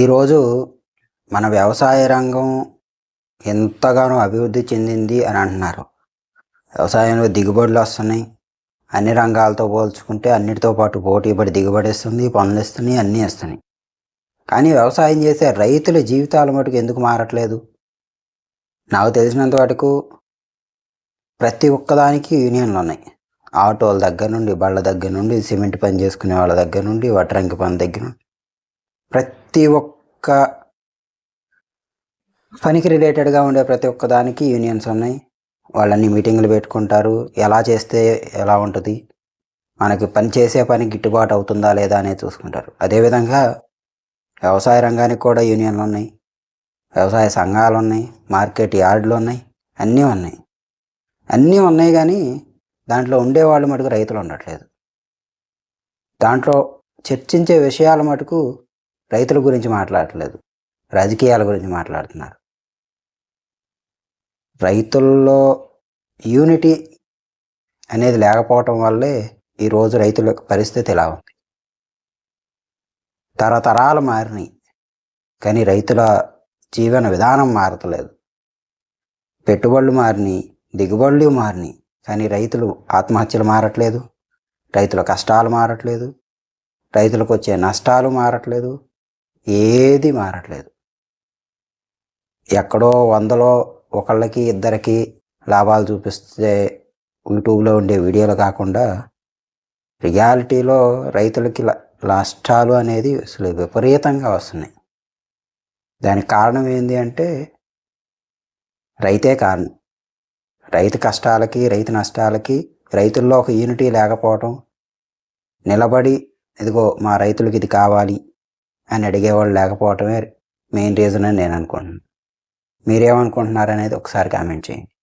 ఈరోజు మన వ్యవసాయ రంగం ఎంతగానో అభివృద్ధి చెందింది అని అంటున్నారు. వ్యవసాయంలో దిగుబడులు వస్తున్నాయి. అన్ని రంగాలతో పోల్చుకుంటే అన్నిటితో పాటు పోటీ పడి దిగుబడి ఇస్తుంది పనులు ఇస్తున్నాయి అన్నీ ఇస్తున్నాయి కానీ వ్యవసాయం చేసే రైతుల జీవితాల మటుకు ఎందుకు మారట్లేదు? నాకు తెలిసినంత వరకు ప్రతి ఒక్కదానికి యూనియన్లు ఉన్నాయి. ఆటోల దగ్గర నుండి బళ్ళ దగ్గర నుండి సిమెంట్ పని చేసుకునే వాళ్ళ దగ్గర నుండి వడ్రంకి పని దగ్గర నుండి ప్రతి ఒక్క పనికి రిలేటెడ్గా ఉండే ప్రతి ఒక్క దానికి యూనియన్స్ ఉన్నాయి. వాళ్ళన్ని మీటింగ్లు పెట్టుకుంటారు. ఎలా చేస్తే ఎలా ఉంటుంది? మనకి పని చేసే పని గిట్టుబాటు అవుతుందా లేదా అనేది చూసుకుంటారు. అదేవిధంగా వ్యవసాయ రంగానికి కూడా యూనియన్లు ఉన్నాయి. వ్యవసాయ సంఘాలు ఉన్నాయి. మార్కెట్ యార్డులు ఉన్నాయి. అన్నీ ఉన్నాయి. అన్నీ ఉన్నాయి కానీ దాంట్లో ఉండేవాళ్ళు మటుకు రైతులు ఉండట్లేదు. దాంట్లో చర్చించే విషయాల మటుకు రైతుల గురించి మాట్లాడట్లేదు. రాజకీయాల గురించి మాట్లాడుతున్నారు. రైతుల్లో యూనిటీ అనేది లేకపోవటం వల్లే ఈరోజు రైతుల యొక్క పరిస్థితి ఇలా ఉంది. తరతరాలు మారినాయి. కానీ రైతుల జీవన విధానం మారతలేదు పెట్టుబడులు మారినాయి. దిగుబడులు మారినాయి. కానీ రైతులు ఆత్మహత్యలు మారట్లేదు. రైతుల కష్టాలు మారట్లేదు. రైతులకు వచ్చే నష్టాలు మారట్లేదు. ఏది మారట్లేదు. ఎక్కడో వందలో ఒకళ్ళకి ఇద్దరికి లాభాలు చూపిస్తే యూట్యూబ్లో ఉండే వీడియోలు కాకుండా రియాలిటీలో రైతులకి ల- నష్టాలు అనేది అసలు విపరీతంగా వస్తున్నాయి. దానికి కారణం ఏంటి అంటే రైతే కారణం. రైతు కష్టాలకి రైతు నష్టాలకి రైతుల్లో ఒక యూనిటీ లేకపోవటం నిలబడి ఇదిగో మా రైతులకి ఇది కావాలి అని అడిగేవాళ్ళు లేకపోవటమే మెయిన్ రీజన్ అని నేను అనుకుంటున్నాను. మీరేమనుకుంటున్నారు అనేది ఒకసారి కామెంట్ చేయండి.